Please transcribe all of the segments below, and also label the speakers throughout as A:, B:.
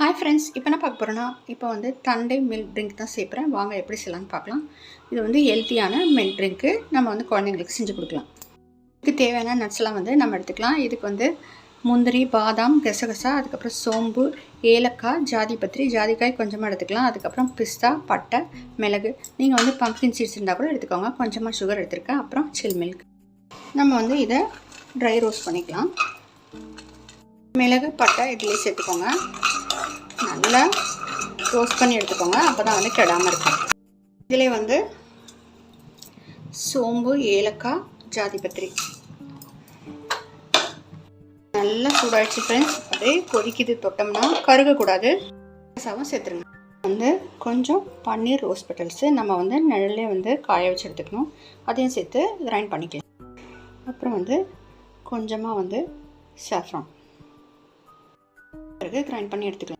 A: Hi friends இப்போ என்ன பார்க்க போகிறோன்னா இப்போ வந்து தண்டை மில்க் ட்ரிங்க் தான் சேர்க்குறேன் வாங்க எப்படி செய்யலான்னு பார்க்கலாம். இது வந்து ஹெல்த்தியான மில்க் ட்ரிங்க்கு நம்ம வந்து குழந்தைங்களுக்கு செஞ்சு கொடுக்கலாம். இதுக்கு தேவையான நட்ஸ்லாம் வந்து நம்ம எடுத்துக்கலாம். இதுக்கு வந்து முந்திரி பாதாம் கசகசா அதுக்கப்புறம் சோம்பு ஏலக்காய் ஜாதிபத்திரி ஜாதிக்காய் கொஞ்சமாக எடுத்துக்கலாம். அதுக்கப்புறம் பிஸ்தா பட்டை மிளகு. நீங்கள் வந்து பம்ப்கின் சீட்ஸ் இருந்தால் கூட எடுத்துக்கோங்க. கொஞ்சமாக சுகர் எடுத்துருக்கேன். அப்புறம் சில் மில்க் நம்ம வந்து இதை ட்ரை ரோஸ்ட் பண்ணிக்கலாம். மிளகு பட்டை இட்லி சேர்த்துக்கோங்க. நல்லா ரோஸ்ட் பண்ணி எடுத்துக்கோங்க. அப்போ தான் வந்து கெடாமல் இருக்கும். இதிலே வந்து சோம்பு ஏலக்காய் ஜாதிபத்திரி நல்லா சூடாயிடுச்சு ஃப்ரெண்ட்ஸ் அப்படியே கொதிக்குது தொட்டோம்னா கருகக்கூடாது. ரசாவும் சேர்த்துருங்க. வந்து கொஞ்சம் பன்னீர் ரோஸ் பெட்டல்ஸு நம்ம வந்து நிழலே வந்து காய வச்சு எடுத்துக்கணும். அதையும் சேர்த்து கிரைண்ட் பண்ணிக்கலாம். அப்புறம் வந்து கொஞ்சமாக வந்து சாஃப்ரான் பிறகு கிரைண்ட் பண்ணி எடுத்துக்கலாம்.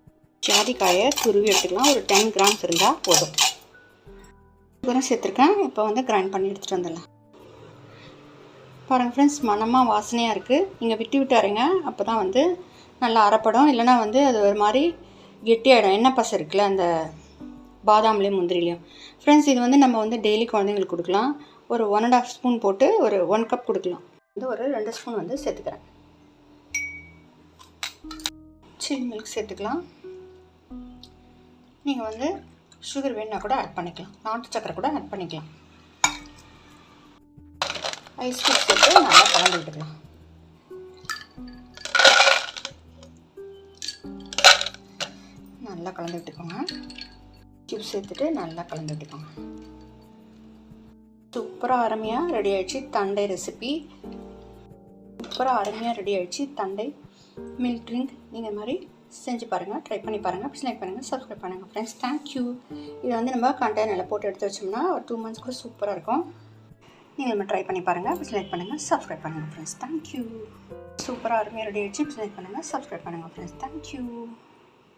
A: ஜாதிக்காயை துருவி எடுத்துக்கலாம். ஒரு டென் கிராம்ஸ் இருந்தால் போதும். உரம் சேர்த்துருக்கேன். இப்போ வந்து கிரைண்ட் பண்ணி எடுத்துகிட்டு வந்துடலாம். பாருங்கள் ஃப்ரெண்ட்ஸ் மனமாக வாசனையாக இருக்குது நீங்கள் விட்டு விட்டாருங்க அப்போ தான் வந்து நல்லா அரைப்படும். இல்லைனா வந்து அது ஒரு மாதிரி கெட்டியாயிடும் எண்ணெய் பசை இருக்குல்ல அந்த பாதாம்லேயும் முந்திரிலையும். ஃப்ரெண்ட்ஸ் இது வந்து நம்ம வந்து டெய்லி குழந்தைங்களுக்கு கொடுக்கலாம். ஒரு ஒன் அண்ட் ஆஃப் ஸ்பூன் போட்டு ஒரு ஒன் கப் கொடுக்கலாம். வந்து ஒரு ரெண்டு ஸ்பூன் வந்து சேர்த்துக்கிறேன். சில்லி மில்க் சேர்த்துக்கலாம். நீங்கள் வந்து சுகர் வேணுன்னா கூட ஆட் பண்ணிக்கலாம். நாட்டு சக்கரை கூட ஆட் பண்ணிக்கலாம். ஐஸ் க்யூப் சேர்த்து நல்லா கலந்து விட்டுக்கலாம். நல்லா கலந்து விட்டுக்கோங்க. கியூப் சேர்த்துட்டு நல்லா கலந்து விட்டுக்கோங்க. சூப்பராக அருமையாக ரெடி ஆயிடுச்சு தண்டை ரெசிபி சூப்பராக அருமையாக ரெடி ஆயிடுச்சு தண்டை. மில்க் ட்ரிங்க் நீங்கள் மாதிரி செஞ்சு பாருங்கள் ட்ரை பண்ணி பாருங்கள் லைக் பண்ணுங்கள் சப்ஸ்கிரைப் பண்ணுங்கள் ஃப்ரெண்ட்ஸ் தேங்க்யூ இதை வந்து நம்ம கண்டெய்னரில் போட்டு எடுத்து வச்சோம்னா ஒரு டூ மந்த்ஸ் கூட சூப்பராக இருக்கும். நீங்கள் நம்ம ட்ரை பண்ணி பாருங்கள் லைக் பண்ணுங்கள் சப்ஸ்கிரைப் பண்ணுங்கள் ஃப்ரெண்ட்ஸ் தேங்க்யூ சூப்பராக அருமையாக ரெடி ஆகிடுச்சு லைக் பண்ணுங்கள் சப்ஸ்கிரைப் பண்ணுங்கள் ஃப்ரெண்ட்ஸ் தேங்க்யூ